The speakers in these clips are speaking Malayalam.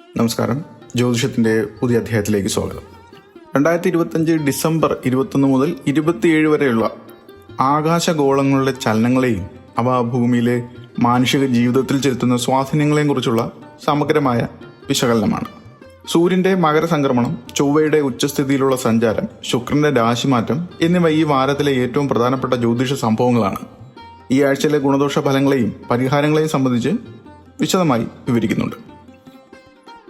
നമസ്കാരം. ജ്യോതിഷത്തിന്റെ പുതിയ അധ്യായത്തിലേക്ക് സ്വാഗതം. രണ്ടായിരത്തി ഇരുപത്തഞ്ച് ഡിസംബർ ഇരുപത്തൊന്ന് മുതൽ ഇരുപത്തിയേഴ് വരെയുള്ള ആകാശഗോളങ്ങളുടെ ചലനങ്ങളെയും അവ ഭൂമിയിലെ മാനുഷിക ജീവിതത്തിൽ ചെലുത്തുന്ന സ്വാധീനങ്ങളെയും കുറിച്ചുള്ള സമഗ്രമായ വിശകലനമാണ്. സൂര്യന്റെ മകരസംക്രമണം ചൊവ്വയുടെ ഉച്ചസ്ഥിതിയിലുള്ള സഞ്ചാരം ശുക്രന്റെ രാശിമാറ്റം എന്നിവ ഈ വാരത്തിലെ ഏറ്റവും പ്രധാനപ്പെട്ട ജ്യോതിഷ സംഭവങ്ങളാണ്. ഈ ആഴ്ചയിലെ ഗുണദോഷ ഫലങ്ങളെയും പരിഹാരങ്ങളെയും സംബന്ധിച്ച് വിശദമായി വിവരിക്കുന്നുണ്ട്.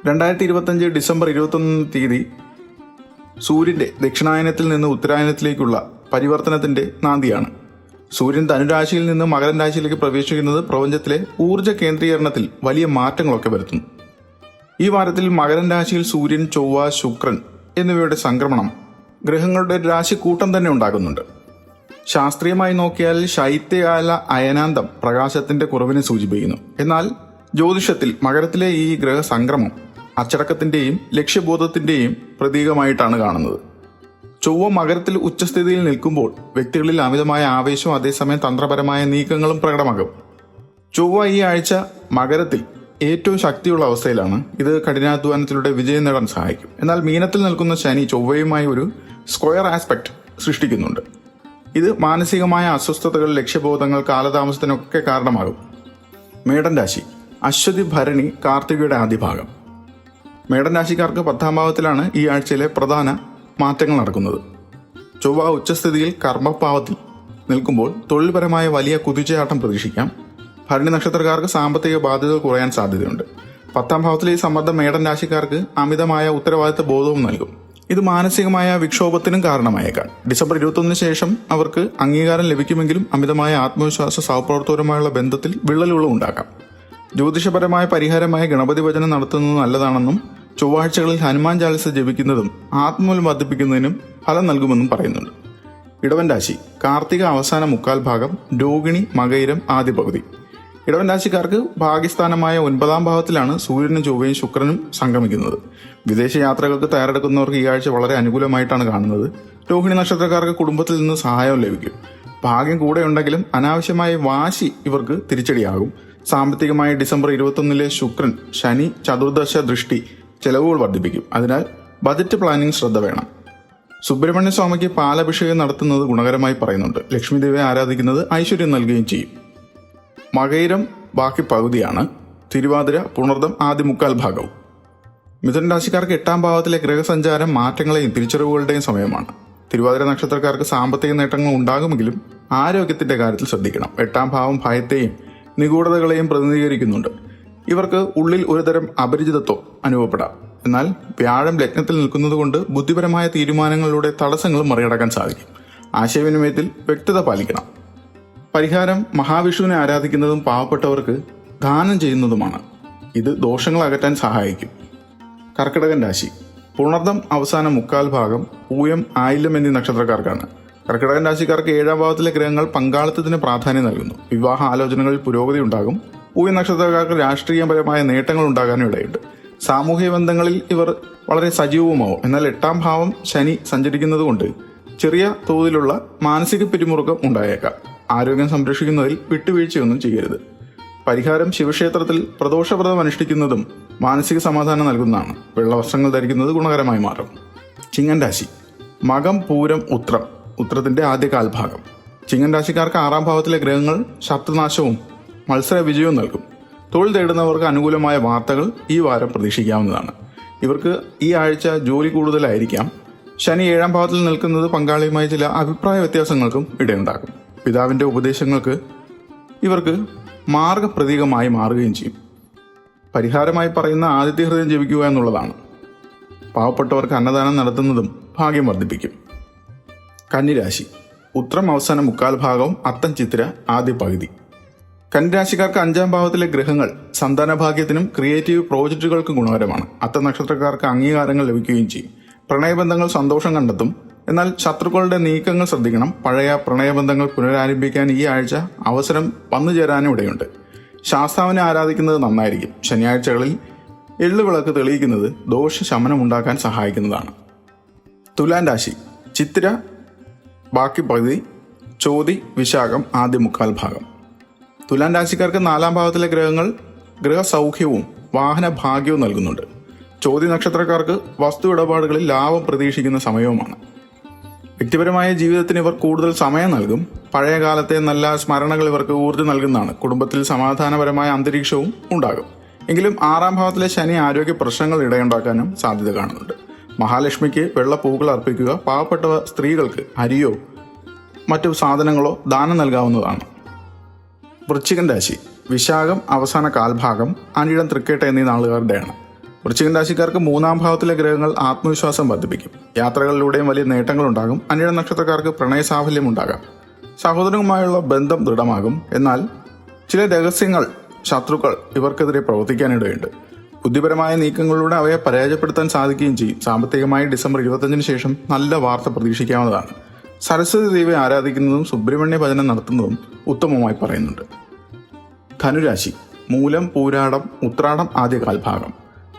രണ്ടായിരത്തി ഇരുപത്തഞ്ച് ഡിസംബർ ഇരുപത്തൊന്ന് തീയതി സൂര്യന്റെ ദക്ഷിണായനത്തിൽ നിന്ന് ഉത്തരായനത്തിലേക്കുള്ള പരിവർത്തനത്തിന്റെ നാന്തിയാണ്. സൂര്യൻ ധനുരാശിയിൽ നിന്ന് മകരൻ രാശിയിലേക്ക് പ്രവേശിക്കുന്നത് പ്രപഞ്ചത്തിലെ ഊർജ കേന്ദ്രീകരണത്തിൽ വലിയ മാറ്റങ്ങളൊക്കെ വരുത്തുന്നു. ഈ വാരത്തിൽ മകരൻ രാശിയിൽ സൂര്യൻ ചൊവ്വ ശുക്രൻ എന്നിവയുടെ സംക്രമണം ഗ്രഹങ്ങളുടെ രാശിക്കൂട്ടം തന്നെ ഉണ്ടാകുന്നുണ്ട് ശാസ്ത്രീയമായി നോക്കിയാൽ ശൈത്യകാല അയനാന്തം പ്രകാശത്തിന്റെ കുറവിനെ സൂചിപ്പിക്കുന്നു. എന്നാൽ ജ്യോതിഷത്തിൽ മകരത്തിലെ ഈ ഗ്രഹസംക്രമം അച്ചടക്കത്തിന്റെയും ലക്ഷ്യബോധത്തിന്റെയും പ്രതീകമായിട്ടാണ് കാണുന്നത്. ചൊവ്വ മകരത്തിൽ ഉച്ചസ്ഥിതിയിൽ നിൽക്കുമ്പോൾ വ്യക്തികളിൽ അമിതമായ ആവേശവും അതേസമയം തന്ത്രപരമായ നീക്കങ്ങളും പ്രകടമാകും. ചൊവ്വ ഈ ആഴ്ച മകരത്തിൽ ഏറ്റവും ശക്തിയുള്ള അവസ്ഥയിലാണ്. ഇത് കഠിനാധ്വാനത്തിലൂടെ വിജയം നേടാൻ സഹായിക്കും. എന്നാൽ മീനത്തിൽ നിൽക്കുന്ന ശനി ചൊവ്വയുമായി ഒരു സ്ക്വയർ ആസ്പെക്ട് സൃഷ്ടിക്കുന്നുണ്ട്. ഇത് മാനസികമായ അസ്വസ്ഥതകൾ ലക്ഷ്യബോധങ്ങൾ കാലതാമസത്തിനൊക്കെ കാരണമാകും. മേടൻ രാശി. അശ്വതി ഭരണി കാർത്തികയുടെ ആദ്യ ഭാഗം മേടൻ രാശിക്കാർക്ക് പത്താം ഭാവത്തിലാണ് ഈ ആഴ്ചയിലെ പ്രധാന മാറ്റങ്ങൾ നടക്കുന്നത്. ചൊവ്വ ഉച്ചസ്ഥിതിയിൽ കർമ്മഭാവത്തിൽ നിൽക്കുമ്പോൾ തൊഴിൽപരമായ വലിയ കുതിച്ചയാട്ടം പ്രതീക്ഷിക്കാം. ഭരണി നക്ഷത്രക്കാർക്ക് സാമ്പത്തിക ബാധ്യതകൾ കുറയാൻ സാധ്യതയുണ്ട്. പത്താം ഭാവത്തിലെ ഈ സമ്മർദ്ദം മേടൻ രാശിക്കാർക്ക് അമിതമായ ഉത്തരവാദിത്ത ബോധവും നൽകും. ഇത് മാനസികമായ വിക്ഷോഭത്തിനും കാരണമായേക്കാം. ഡിസംബർ ഇരുപത്തൊന്നിന് ശേഷം അവർക്ക് അംഗീകാരം ലഭിക്കുമെങ്കിലും അമിതമായ ആത്മവിശ്വാസ സഹപ്രവർത്തകരുമായുള്ള ബന്ധത്തിൽ വിള്ളലുകളും ഉണ്ടാക്കാം. ജ്യോതിഷപരമായ പരിഹാരമായ ഗണപതി ഭജനം നടത്തുന്നത് നല്ലതാണെന്നും ചൊവ്വാഴ്ചകളിൽ ഹനുമാൻ ചാലിസ ജപിക്കുന്നതും ആത്മബലം വർദ്ധിപ്പിക്കുന്നതിനും ഫലം നൽകുമെന്നും പറയുന്നുണ്ട്. ഇടവൻ രാശി കാർത്തിക അവസാന മുക്കാൽ ഭാഗം രോഹിണി മകയിരം ആദ്യ പകുതി. ഇടവൻ രാശിക്കാർക്ക് ഭാഗ്യസ്ഥാനമായ ഒൻപതാം ഭാവത്തിലാണ് സൂര്യനും ചൊവ്വയും ശുക്രനും സംഗമിക്കുന്നത്. വിദേശ യാത്രകൾക്ക് തയ്യാറെടുക്കുന്നവർക്ക് ഈ ആഴ്ച വളരെ അനുകൂലമായിട്ടാണ് കാണുന്നത്. രോഹിണി നക്ഷത്രക്കാർക്ക് കുടുംബത്തിൽ നിന്ന് സഹായം ലഭിക്കും. ഭാഗ്യം കൂടെയുണ്ടെങ്കിലും അനാവശ്യമായ വാശി ഇവർക്ക് തിരിച്ചടിയാകും. സാമ്പത്തികമായ ഡിസംബർ ഇരുപത്തൊന്നിലെ ശുക്രൻ ശനി ചതുർദശ ദൃഷ്ടി ചെലവുകൾ വർദ്ധിപ്പിക്കും. അതിനാൽ ബജറ്റ് പ്ലാനിംഗ് ശ്രദ്ധ വേണം. സുബ്രഹ്മണ്യ സ്വാമിക്ക് പാലഭിഷേകം നടത്തുന്നത് ഗുണകരമായി പറയുന്നുണ്ട്. ലക്ഷ്മിദേവി ആരാധിക്കുന്നത് ഐശ്വര്യം നൽകുകയും ചെയ്യും. മകയിരം ബാക്കി പകുതിയാണ്. തിരുവാതിര പുണർദം ആദ്യ മുക്കാൽ ഭാഗവും. മിഥുൻ രാശിക്കാർക്ക് എട്ടാം ഭാവത്തിലെ ഗ്രഹസഞ്ചാരം മാറ്റങ്ങളെയും തിരിച്ചറിവുകളുടെയും സമയമാണ്. തിരുവാതിര നക്ഷത്രക്കാർക്ക് സാമ്പത്തിക നേട്ടങ്ങൾ ഉണ്ടാകുമെങ്കിലും ആരോഗ്യത്തിന്റെ കാര്യത്തിൽ ശ്രദ്ധിക്കണം. എട്ടാം ഭാവം ഭയത്തെയും നിഗൂഢതകളെയും പ്രതിനിധീകരിക്കുന്നുണ്ട്. ഇവർക്ക് ഉള്ളിൽ ഒരുതരം അപരിചിതത്വം അനുഭവപ്പെടാം. എന്നാൽ വ്യാഴം ലഗ്നത്തിൽ നിൽക്കുന്നതുകൊണ്ട് ബുദ്ധിപരമായ തീരുമാനങ്ങളിലൂടെ തടസ്സങ്ങൾ മറികടക്കാൻ സാധിക്കും. ആശയവിനിമയത്തിൽ വ്യക്തത പാലിക്കണം. പരിഹാരം മഹാവിഷ്ണുവിനെ ആരാധിക്കുന്നതും പാവപ്പെട്ടവർക്ക് ദാനം ചെയ്യുന്നതുമാണ്. ഇത് ദോഷങ്ങൾ അകറ്റാൻ സഹായിക്കും. കർക്കിടകൻ രാശി. പുണർദം അവസാന മുക്കാൽ ഭാഗം പൂയം ആയില്യം എന്നീ നക്ഷത്രക്കാർക്കാണ്. കർക്കിടകൻ രാശിക്കാർക്ക് ഏഴാം ഭാവത്തിലെ ഗ്രഹങ്ങൾ പങ്കാളിത്തത്തിന് പ്രാധാന്യം നൽകുന്നു. വിവാഹ ആലോചനകളിൽ പുരോഗതി ഉണ്ടാകും. പൂയ നക്ഷത്രക്കാർക്ക് രാഷ്ട്രീയപരമായ നേട്ടങ്ങൾ ഉണ്ടാകാനും ഇടയുണ്ട്. സാമൂഹിക ബന്ധങ്ങളിൽ ഇവർ വളരെ സജീവവുമാവും. എന്നാൽ എട്ടാം ഭാവം ശനി സഞ്ചരിക്കുന്നതുകൊണ്ട് ചെറിയ തോതിലുള്ള മാനസിക പിരിമുറുക്കം ഉണ്ടായേക്കാം. ആരോഗ്യം സംരക്ഷിക്കുന്നതിൽ വിട്ടുവീഴ്ചയൊന്നും ചെയ്യരുത്. പരിഹാരം ശിവക്ഷേത്രത്തിൽ പ്രദോഷവ്രതം അനുഷ്ഠിക്കുന്നതും മാനസിക സമാധാനം നൽകുന്നതാണ്. വെള്ളവസ്ത്രങ്ങൾ ധരിക്കുന്നത് ഗുണകരമായി മാറും. ചിങ്ങൻ രാശി. മകം പൂരം ഉത്രം. ഉത്രത്തിന്റെ ആദ്യ കാൽഭാഗം. ചിങ്ങൻ രാശിക്കാർക്ക് ആറാം ഭാവത്തിലെ ഗ്രഹങ്ങൾ ശത്രുനാശവും മത്സര വിജയവും നൽകും. തൊഴിൽ തേടുന്നവർക്ക് അനുകൂലമായ വാർത്തകൾ ഈ വാരം പ്രതീക്ഷിക്കാവുന്നതാണ്. ഇവർക്ക് ഈ ആഴ്ച ജോലി കൂടുതലായിരിക്കാം. ശനി ഏഴാം ഭാവത്തിൽ നിൽക്കുന്നത് പങ്കാളിയുമായി ചില അഭിപ്രായ വ്യത്യാസങ്ങൾക്കും ഇടയുണ്ടാകും. പിതാവിന്റെ ഉപദേശങ്ങൾക്ക് ഇവർക്ക് മാർഗപ്രതീകമായി മാറുകയും ചെയ്യും. പരിഹാരമായി പറയുന്ന ആദിത്യ ഹൃദയം ജപിക്കുക എന്നുള്ളതാണ്. പാവപ്പെട്ടവർക്ക് അന്നദാനം നടത്തുന്നതും ഭാഗ്യം വർദ്ധിപ്പിക്കും. കന്നിരാശി. ഉത്രം അവസാന മുക്കാൽ ഭാഗവും അത്തം ചിത്ര ആദ്യ പകുതി. കന്നിരാശിക്കാർക്ക് അഞ്ചാം ഭാവത്തിലെ ഗ്രഹങ്ങൾ സന്താന ഭാഗ്യത്തിനും ക്രിയേറ്റീവ് പ്രോജക്റ്റുകൾക്കും ഗുണകരമാണ്. അത്ത നക്ഷത്രക്കാർക്ക് അംഗീകാരങ്ങൾ ലഭിക്കുകയും ചെയ്യും. പ്രണയബന്ധങ്ങൾ സന്തോഷം കണ്ടെത്തും. എന്നാൽ ശത്രുക്കളുടെ നീക്കങ്ങൾ ശ്രദ്ധിക്കണം. പഴയ പ്രണയബന്ധങ്ങൾ പുനരാരംഭിക്കാൻ ഈ ആഴ്ച അവസരം വന്നു ചേരാനും ഇടയുണ്ട്. ശാസ്താവിനെ ആരാധിക്കുന്നത് നന്നായിരിക്കും. ശനിയാഴ്ചകളിൽ എള്ളുവിളക്ക് തെളിയിക്കുന്നത് ദോഷ ഉണ്ടാക്കാൻ സഹായിക്കുന്നതാണ്. തുലാൻ രാശി. ചിത്തിര ബാക്കി പകുതി ചോതി വിശാഖം ആദ്യ മുക്കാൽ ഭാഗം. തുലാം രാശിക്കാർക്ക് നാലാം ഭാഗത്തിലെ ഗ്രഹങ്ങൾ ഗ്രഹസൗഖ്യവും വാഹന ഭാഗ്യവും നൽകുന്നുണ്ട്. ചോദ്യ നക്ഷത്രക്കാർക്ക് വസ്തു ഇടപാടുകളിൽ ലാഭം പ്രതീക്ഷിക്കുന്ന സമയവുമാണ്. വ്യക്തിപരമായ ജീവിതത്തിന് ഇവർ കൂടുതൽ സമയം നൽകും. പഴയ കാലത്തെ നല്ല സ്മരണകൾ ഇവർക്ക് ഊർജം നൽകുന്നതാണ്. കുടുംബത്തിൽ സമാധാനപരമായ അന്തരീക്ഷവും ഉണ്ടാകും. എങ്കിലും ആറാം ഭാവത്തിലെ ശനി ആരോഗ്യ പ്രശ്നങ്ങൾ ഇടയുണ്ടാക്കാനും സാധ്യത കാണുന്നുണ്ട്. മഹാലക്ഷ്മിക്ക് വെള്ളപ്പൂക്കൾ അർപ്പിക്കുക പാവപ്പെട്ടവ സ്ത്രീകൾക്ക് അരിയോ മറ്റു സാധനങ്ങളോ ദാനം നൽകാവുന്നതാണ്. വൃശ്ചികൻ രാശി. വിശാഖം അവസാന കാൽഭാഗം അനിഴം തൃക്കേട്ട എന്നീ നാളുകാരുടെയാണ്. വൃശ്ചികൻ രാശിക്കാർക്ക് മൂന്നാം ഭാവത്തിലെ ഗ്രഹങ്ങൾ ആത്മവിശ്വാസം വർദ്ധിപ്പിക്കും. യാത്രകളിലൂടെയും വലിയ നേട്ടങ്ങളുണ്ടാകും അനിഴ നക്ഷത്രക്കാർക്ക് പ്രണയ സാഫല്യം ഉണ്ടാകാം. സഹോദരനുമായുള്ള ബന്ധം ദൃഢമാകും. എന്നാൽ ചില രഹസ്യങ്ങൾ ശത്രുക്കൾ ഇവർക്കെതിരെ പ്രവർത്തിക്കാനിടയുണ്ട്. ബുദ്ധിപരമായ നീക്കങ്ങളിലൂടെ അവയെ പരാജയപ്പെടുത്താൻ സാധിക്കുകയും ചെയ്യും. സാമ്പത്തികമായി ഡിസംബർ ഇരുപത്തഞ്ചിന് ശേഷം നല്ല വാർത്ത പ്രതീക്ഷിക്കാവുന്നതാണ്. സരസ്വതി ദേവിയെ ആരാധിക്കുന്നതും സുബ്രഹ്മണ്യ ഭജനം നടത്തുന്നതും ഉത്തമമായി പറയുന്നുണ്ട്. ധനുരാശി മൂലം പൂരാടം ഉത്രാടം ആദ്യ കാൽഭാഗം.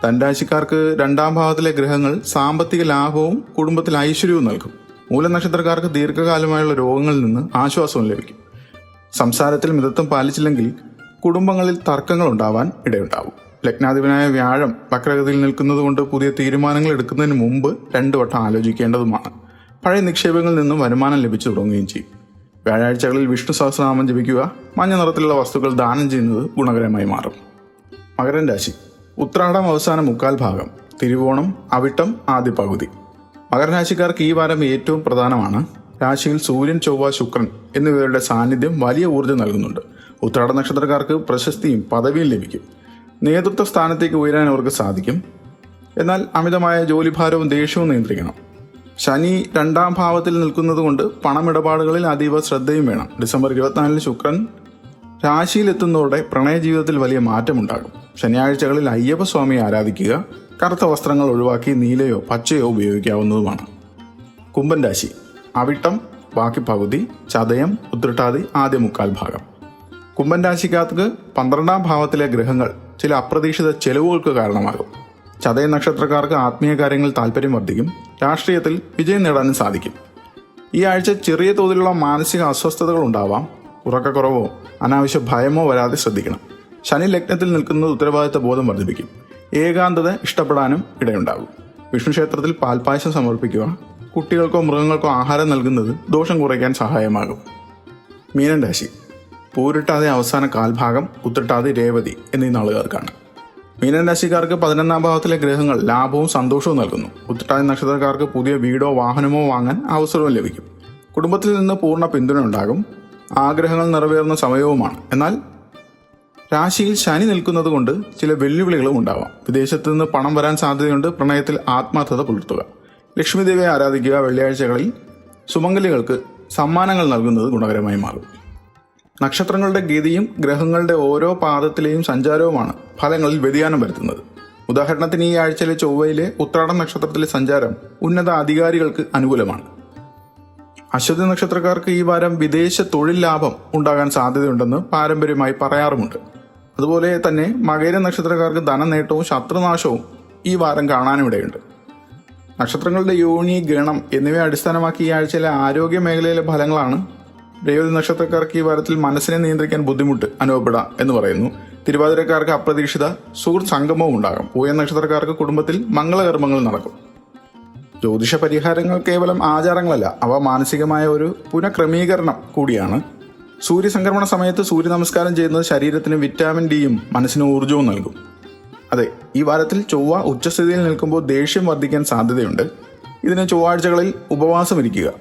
ധനുരാശിക്കാർക്ക് രണ്ടാം ഭാഗത്തിലെ ഗ്രഹങ്ങൾ സാമ്പത്തിക ലാഭവും കുടുംബത്തിൽ ഐശ്വര്യവും നൽകും. മൂലനക്ഷത്രക്കാർക്ക് ദീർഘകാലമായുള്ള രോഗങ്ങളിൽ നിന്ന് ആശ്വാസവും ലഭിക്കും. സംസാരത്തിൽ മിതത്വം പാലിച്ചില്ലെങ്കിൽ കുടുംബങ്ങളിൽ തർക്കങ്ങൾ ഉണ്ടാവാൻ ഇടയുണ്ടാവും. ലഗ്നാധിപനായ വ്യാഴം വക്രഗതിയിൽ നിൽക്കുന്നതുകൊണ്ട് പുതിയ തീരുമാനങ്ങൾ എടുക്കുന്നതിന് മുമ്പ് രണ്ടു വട്ടം ആലോചിക്കേണ്ടതുമാണ്. പഴയ നിക്ഷേപങ്ങളിൽ നിന്നും വരുമാനം ലഭിച്ചു തുടങ്ങുകയും ചെയ്യും. വ്യാഴാഴ്ചകളിൽ വിഷ്ണു സഹസ്രനാമം ജപിക്കുക മഞ്ഞ നിറത്തിലുള്ള വസ്തുക്കൾ ദാനം ചെയ്യുന്നത് ഗുണകരമായി മാറും. മകരൻ രാശി. ഉത്രാടം അവസാന മുക്കാൽ ഭാഗം. തിരുവോണം അവിട്ടം ആദ്യ പകുതി മകരരാശിക്കാർക്ക് ഈ വാരം ഏറ്റവും പ്രധാനമാണ്. രാശിയിൽ സൂര്യൻ ചൊവ്വ ശുക്രൻ എന്നിവരുടെ സാന്നിധ്യം വലിയ ഊർജം നൽകുന്നുണ്ട്. ഉത്രാട നക്ഷത്രക്കാർക്ക് പ്രശസ്തിയും പദവിയും ലഭിക്കും. നേതൃത്വ സ്ഥാനത്തേക്ക് ഉയരാൻ അവർക്ക് സാധിക്കും. എന്നാൽ അമിതമായ ജോലിഭാരവും ദേഷ്യവും നിയന്ത്രിക്കണം. ശനി രണ്ടാം ഭാവത്തിൽ നിൽക്കുന്നതുകൊണ്ട് പണമിടപാടുകളിൽ അതീവ ശ്രദ്ധയും വേണം. ഡിസംബർ ഇരുപത്തിനാലിന് ശുക്രൻ രാശിയിലെത്തുന്നതോടെ പ്രണയ ജീവിതത്തിൽ വലിയ മാറ്റമുണ്ടാകും. ശനിയാഴ്ചകളിൽ അയ്യപ്പസ്വാമിയെ ആരാധിക്കുക കറുത്ത വസ്ത്രങ്ങൾ ഒഴിവാക്കി നീലയോ പച്ചയോ ഉപയോഗിക്കാവുന്നതുമാണ്. കുംഭൻ രാശി അവിട്ടം ബാക്കി പകുതി ചതയം ഉത്രട്ടാതി ആദ്യ മുക്കാൽ ഭാഗം. കുംഭൻ രാശിക്കാർക്ക് പന്ത്രണ്ടാം ഭാവത്തിലെ ഗ്രഹങ്ങൾ ചില അപ്രതീക്ഷിത ചെലവുകൾക്ക് കാരണമാകും. ചതയ നക്ഷത്രക്കാർക്ക് ആത്മീയ കാര്യങ്ങളിൽ താല്പര്യം വർദ്ധിക്കും. രാഷ്ട്രീയത്തിൽ വിജയം നേടാനും സാധിക്കും. ഈ ആഴ്ച ചെറിയ തോതിലുള്ള മാനസിക അസ്വസ്ഥതകൾ ഉണ്ടാവാം. ഉറക്കക്കുറവോ അനാവശ്യ ഭയമോ വരാതെ ശ്രദ്ധിക്കണം. ശനി ലഗ്നത്തിൽ നിൽക്കുന്നത് ഉത്തരവാദിത്ത ബോധം വർദ്ധിപ്പിക്കും. ഏകാന്തത ഇഷ്ടപ്പെടാനും ഇടയുണ്ടാകും. വിഷ്ണു ക്ഷേത്രത്തിൽ പാൽപ്പായസം സമർപ്പിക്കുക കുട്ടികൾക്കോ മൃഗങ്ങൾക്കോ ആഹാരം നൽകുന്നത് ദോഷം കുറയ്ക്കാൻ സഹായമാകും. മീനൻ രാശി. പൂരിട്ടാതെ അവസാന കാൽഭാഗം ഉത്തിട്ടാതെ രേവതി എന്നീ നാളുകാർക്കാണ്. മീനൻ രാശിക്കാർക്ക് പതിനൊന്നാം ഭാവത്തിലെ ഗ്രഹങ്ങൾ ലാഭവും സന്തോഷവും നൽകുന്നു. ഉത്രട്ടാതി നക്ഷത്രക്കാർക്ക് പുതിയ വീടോ വാഹനമോ വാങ്ങാൻ അവസരവും ലഭിക്കും. കുടുംബത്തിൽ നിന്ന് പൂർണ പിന്തുണ ഉണ്ടാകും. ആഗ്രഹങ്ങൾ നിറവേറുന്ന സമയവുമാണ്. എന്നാൽ രാശിയിൽ ശനി നിൽക്കുന്നത് കൊണ്ട് ചില വെല്ലുവിളികളും ഉണ്ടാവാം. വിദേശത്തു നിന്ന് പണം വരാൻ സാധ്യതയുണ്ട്. പ്രണയത്തിൽ ആത്മാർത്ഥത പുലർത്തുക. ലക്ഷ്മിദേവിയെ ആരാധിക്കുക വെള്ളിയാഴ്ചകളിൽ സുമംഗലികൾക്ക് സമ്മാനങ്ങൾ നൽകുന്നത് ഗുണകരമായി മാറും. നക്ഷത്രങ്ങളുടെ ഗതിയും ഗ്രഹങ്ങളുടെ ഓരോ പാദത്തിലെയും സഞ്ചാരവുമാണ് ഫലങ്ങളിൽ വ്യതിയാനം വരുത്തുന്നത്. ഉദാഹരണത്തിന് ഈ ആഴ്ചയിലെ ചൊവ്വയിലെ ഉത്രാടം നക്ഷത്രത്തിലെ സഞ്ചാരം ഉന്നത അധികാരികൾക്ക് അനുകൂലമാണ്. അശ്വതി നക്ഷത്രക്കാർക്ക് ഈ വാരം വിദേശ തൊഴിൽ ലാഭം ഉണ്ടാകാൻ സാധ്യതയുണ്ടെന്ന് പാരമ്പര്യമായി പറയാറുമുണ്ട്. അതുപോലെ തന്നെ മകര നക്ഷത്രക്കാർക്ക് ധനനേട്ടവും ശത്രുനാശവും ഈ വാരം കാണാനിടയുണ്ട് നക്ഷത്രങ്ങളുടെ യോനി ഗണം എന്നിവയെ അടിസ്ഥാനമാക്കി ഈ ആഴ്ചയിലെ ആരോഗ്യ മേഖലയിലെ ഫലങ്ങളാണ് രേവതി നക്ഷത്രക്കാർക്ക് ഈ വാരത്തിൽ മനസ്സിനെ നിയന്ത്രിക്കാൻ ബുദ്ധിമുട്ട് അനുഭവപ്പെടാം എന്ന് പറയുന്നു. തിരുവാതിരക്കാർക്ക് അപ്രതീക്ഷിത സുഹൃത്ത് സംഗമവും ഉണ്ടാകും. പൂയ നക്ഷത്രക്കാർക്ക് കുടുംബത്തിൽ മംഗളകർമ്മങ്ങൾ നടക്കും. ജ്യോതിഷ പരിഹാരങ്ങൾ കേവലം ആചാരങ്ങളല്ല അവ മാനസികമായ ഒരു പുനഃക്രമീകരണം കൂടിയാണ്. സൂര്യസംക്രമണ സമയത്ത് സൂര്യ നമസ്കാരം ചെയ്യുന്നത് ശരീരത്തിന് വിറ്റാമിൻ ഡിയും മനസ്സിന് ഊർജവും നൽകും. അതെ ഈ വാരത്തിൽ ചൊവ്വ ഉച്ചസ്ഥിതിയിൽ നിൽക്കുമ്പോൾ ദേഷ്യം വർദ്ധിക്കാൻ സാധ്യതയുണ്ട്. ഇതിന് ചൊവ്വാഴ്ചകളിൽ ഉപവാസം ഇരിക്കുക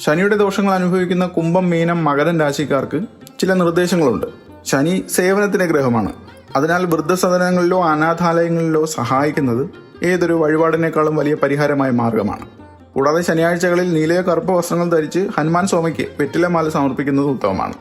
ശനിയുടെ ദോഷങ്ങൾ അനുഭവിക്കുന്ന കുംഭം മീനം മകരൻ രാശിക്കാർക്ക് ചില നിർദ്ദേശങ്ങളുണ്ട്. ശനി സേവനത്തിന്റെ ഗ്രഹമാണ്. അതിനാൽ വൃദ്ധസദനങ്ങളിലോ അനാഥാലയങ്ങളിലോ സഹായിക്കുന്നത് ഏതൊരു വഴിപാടിനേക്കാളും വലിയ പരിഹാരമായ മാർഗമാണ്. കൂടാതെ ശനിയാഴ്ചകളിൽ നീലയോ കറുപ്പ് വസ്ത്രങ്ങൾ ധരിച്ച് ഹനുമാൻ സ്വാമിക്ക് വെറ്റിലമാല സമർപ്പിക്കുന്നത് ഉത്തമമാണ്.